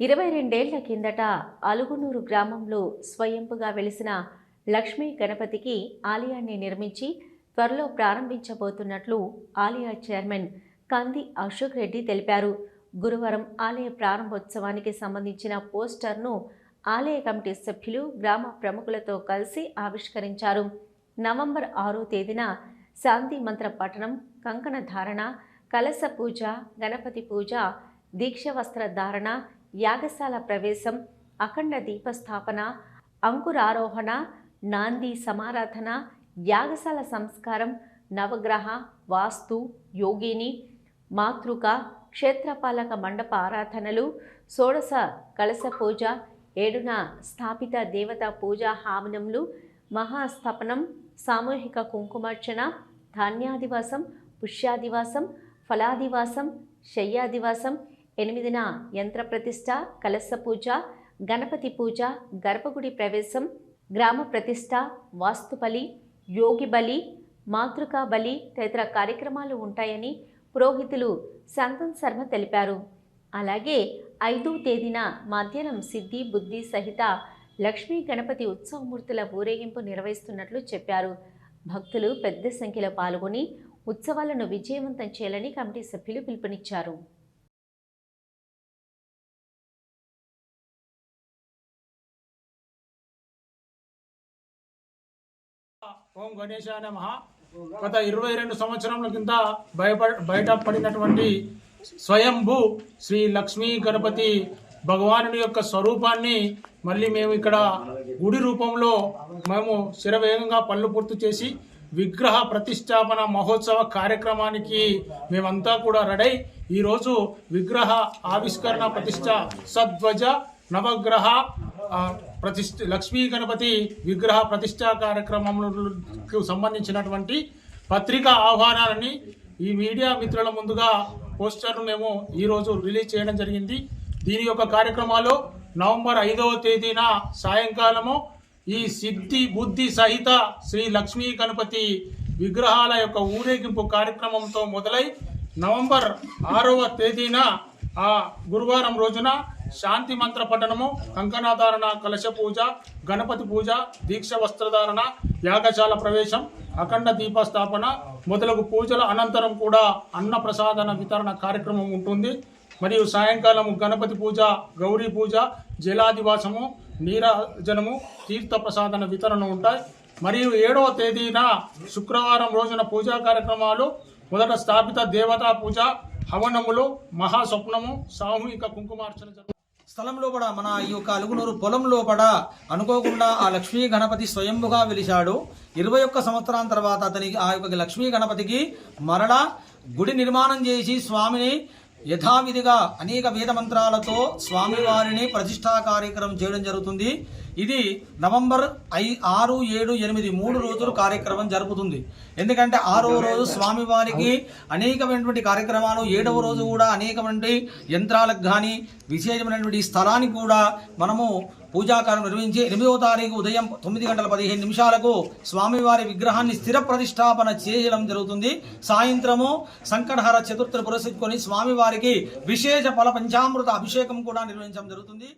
ఇరవై రెండేళ్ళ కిందట అలుగునూరు గ్రామంలో స్వయంపుగా వెలిసిన లక్ష్మీ గణపతికి ఆలయాన్ని నిర్మించి త్వరలో ప్రారంభించబోతున్నట్లు ఆలయ చైర్మన్ కంది అశోక్ రెడ్డి తెలిపారు. గురువారం ఆలయ ప్రారంభోత్సవానికి సంబంధించిన పోస్టర్ను ఆలయ కమిటీ సభ్యులు గ్రామ ప్రముఖులతో కలిసి ఆవిష్కరించారు. నవంబర్ ఆరో తేదీన శాంతి మంత్ర పఠనం కంకణ ధారణ కలశ పూజ గణపతి పూజ దీక్ష వస్త్ర ధారణ యాగశాల ప్రవేశం అఖండ దీపస్థాపన అంకురారోహణ నాంది సమారాధన యాగశాల సంస్కారం నవగ్రహ వాస్తు యోగిని మాతృక క్షేత్రపాలక మండప ఆరాధనలు షోడశ కలశ పూజ ఏడున స్థాపిత దేవతా పూజా హావనములు మహాస్థపనం సామూహిక కుంకుమార్చన ధాన్యాదివాసం పుష్యాదివాసం ఫలాదివాసం శయ్యాదివాసం ఎనిమిదిన యంత్ర ప్రతిష్ట కలశ పూజ గణపతి పూజ గర్భగుడి ప్రవేశం గ్రామ ప్రతిష్ట వాస్తుబలి యోగి బలి మాతృకా బలి తదితర కార్యక్రమాలు ఉంటాయని పురోహితులు సంతన్ శర్మ తెలిపారు. అలాగే ఐదో తేదీన మధ్యాహ్నం సిద్ధి బుద్ధి సహిత లక్ష్మీ గణపతి ఉత్సవమూర్తుల ఊరేగింపు నిర్వహిస్తున్నట్లు చెప్పారు. భక్తులు పెద్ద సంఖ్యలో పాల్గొని ఉత్సవాలను విజయవంతం చేయాలని కమిటీ సభ్యులు పిలుపునిచ్చారు. ఓం గణేశాయ నమ. గత ఇరవై రెండు సంవత్సరముల కింద బయప పడినటువంటి స్వయంభూ శ్రీ లక్ష్మీ గణపతి భగవానుని యొక్క స్వరూపాన్ని మళ్ళీ మేము ఇక్కడ గుడి రూపంలో మేము శిరవేగంగా పళ్ళు పూర్తి చేసి విగ్రహ ప్రతిష్టాపన మహోత్సవ కార్యక్రమానికి మేమంతా కూడా రెడై. ఈరోజు విగ్రహ ఆవిష్కరణ ప్రతిష్ట సద్వజ నవగ్రహ ప్రతిష్ఠ లక్ష్మీ గణపతి విగ్రహ ప్రతిష్టా కార్యక్రమంకు సంబంధించినటువంటి పత్రికా ఆహ్వానాలని ఈ మీడియా మిత్రుల ముందుగా పోస్టర్ను మేము ఈరోజు రిలీజ్ చేయడం జరిగింది. దీని యొక్క కార్యక్రమాలు నవంబర్ ఐదవ తేదీన సాయంకాలము ఈ సిద్ధి బుద్ధి సహిత శ్రీ లక్ష్మీ గణపతి విగ్రహాల యొక్క ఊరేగింపు కార్యక్రమంతో మొదలై నవంబర్ ఆరవ తేదీన ఆ గురువారం రోజున శాంతి మంత్ర పఠనము కంకణాధారణ కలశ పూజ గణపతి పూజ దీక్ష వస్త్రధారణ యాగశాల ప్రవేశం అఖండ దీపస్థాపన మొదలగు పూజల అనంతరం కూడా అన్న ప్రసాదన వితరణ కార్యక్రమం ఉంటుంది. మరియు సాయంకాలము గణపతి పూజ గౌరీ పూజ జలాదివాసము నీరాజనము తీర్థ ప్రసాదన వితరణ ఉంటాయి. మరియు ఏడవ తేదీన శుక్రవారం రోజున పూజా కార్యక్రమాలు మొదట స్థాపిత దేవతా పూజ హవనములు మహాస్వప్నము సామూహిక కుంకుమార్చన జరుగుతుంది స్థలం లోపల మన ఈ యొక్క అలుగునూరు పొలం లోపల అనుకోకుండా ఆ లక్ష్మీ గణపతి స్వయంభుగా వెలిశాడు. ఇరవై ఒక్క సంవత్సరాల తర్వాత అతనికి ఆ యొక్క లక్ష్మీ గణపతికి మరలా గుడి నిర్మాణం చేసి స్వామిని యథావిధిగా అనేక వేద మంత్రాలతో స్వామివారిని ప్రతిష్టా కార్యక్రమం చేయడం జరుగుతుంది. ఇది నవంబర్ ఐ ఆరు ఏడు ఎనిమిది మూడు రోజులు కార్యక్రమం జరుపుతుంది. ఎందుకంటే ఆరో రోజు స్వామివారికి అనేకమైనటువంటి కార్యక్రమాలు ఏడవ రోజు కూడా అనేకమైనటువంటి యంత్రాలకు కానీ విశేషమైనటువంటి స్థలానికి కూడా మనము పూజాకారం నిర్వహించి ఎనిమిదవ తారీఖు ఉదయం తొమ్మిది గంటల పదిహేను నిమిషాలకు స్వామివారి విగ్రహాన్ని స్థిర ప్రతిష్టాపన చేయడం జరుగుతుంది. సాయంత్రము సంకటహర చతుర్థులు పురస్కరించుకొని స్వామివారికి విశేష ఫల పంచామృత అభిషేకం కూడా నిర్వహించడం జరుగుతుంది.